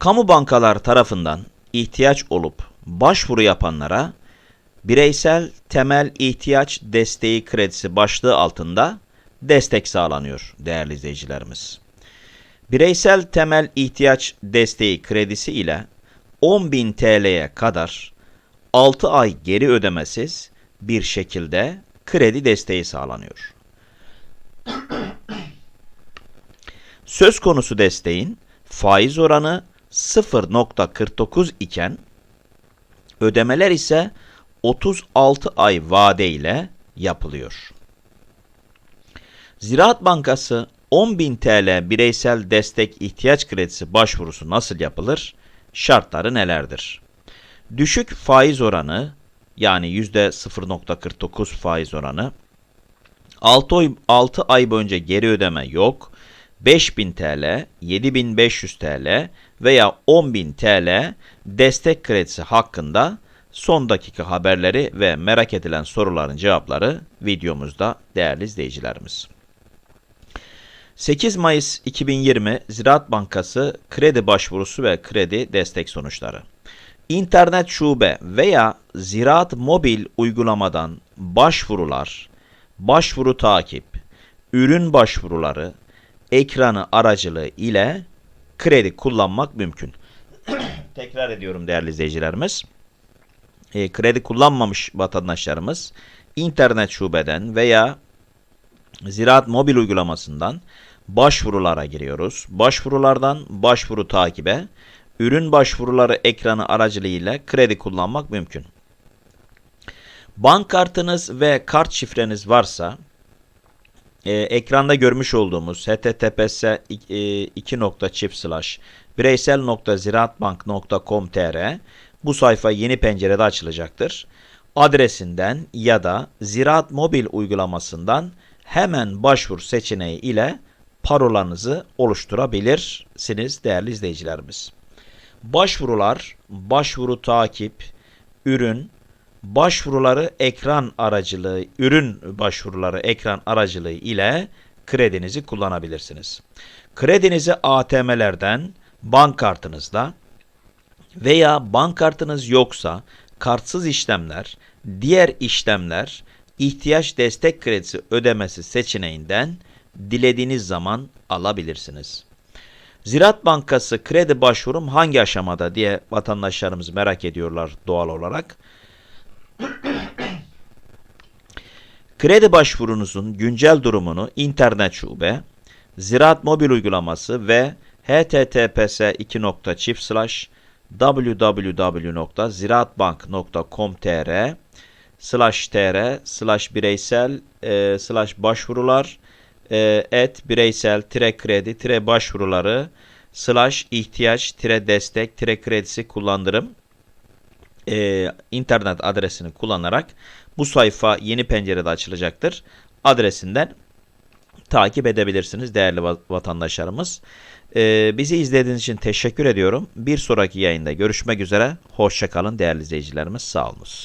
Kamu bankalar tarafından ihtiyaç olup başvuru yapanlara bireysel temel ihtiyaç desteği kredisi başlığı altında destek sağlanıyor değerli izleyicilerimiz. Bireysel temel ihtiyaç desteği kredisi ile 10.000 TL'ye kadar 6 ay geri ödemesiz bir şekilde kredi desteği sağlanıyor. Söz konusu desteğin faiz oranı 0.49 iken ödemeler ise 36 ay vade ile yapılıyor. Ziraat Bankası 10.000 TL bireysel destek ihtiyaç kredisi başvurusu nasıl yapılır? Şartları nelerdir? Düşük faiz oranı yani %0.49 faiz oranı 6 ay, 6 ay boyunca geri ödeme yok. 5000 TL, 7500 TL veya 10.000 TL destek kredisi hakkında son dakika haberleri ve merak edilen soruların cevapları videomuzda değerli izleyicilerimiz. 8 Mayıs 2020 Ziraat Bankası kredi başvurusu ve kredi destek sonuçları. İnternet şube veya Ziraat Mobil uygulamadan başvurular, başvuru takip, ürün başvuruları, ekranı aracılığı ile kredi kullanmak mümkün. Tekrar ediyorum değerli izleyicilerimiz. E, kredi kullanmamış vatandaşlarımız internet şubeden veya Ziraat mobil uygulamasından başvurulara giriyoruz. Başvurulardan başvuru takibe, ürün başvuruları ekranı aracılığıyla kredi kullanmak mümkün. Bank kartınız ve kart şifreniz varsa e, ekranda görmüş olduğumuz https 2 çift slash bireysel.ziraatbank.com.tr bu sayfa yeni pencerede açılacaktır. Adresinden ya da Ziraat Mobil uygulamasından hemen başvur seçeneği ile parolanızı oluşturabilirsiniz değerli izleyicilerimiz. Başvurular, başvuru takip, ürün, başvuruları ekran aracılığı, ürün başvuruları ekran aracılığı ile kredinizi kullanabilirsiniz. Kredinizi ATM'lerden, bank kartınızda veya bank kartınız yoksa kartsız işlemler, diğer işlemler ihtiyaç destek kredisi ödemesi seçeneğinden dilediğiniz zaman alabilirsiniz. Ziraat Bankası kredi başvurum hangi aşamada diye vatandaşlarımız merak ediyorlar doğal olarak. Kredi başvurunuzun güncel durumunu internet şube, Ziraat mobil uygulaması ve https 2 çift slash www.ziraatbank.com.tr slash tr slash bireysel e, slash başvurular e, et bireysel tire kredi tire başvuruları slash ihtiyaç tire destek tire kredisi kullandırım e, internet adresini kullanarak bu sayfa yeni pencerede açılacaktır. Adresinden takip edebilirsiniz değerli vatandaşlarımız. Ee, bizi izlediğiniz için teşekkür ediyorum. Bir sonraki yayında görüşmek üzere. Hoşçakalın değerli izleyicilerimiz. Sağ olunuz.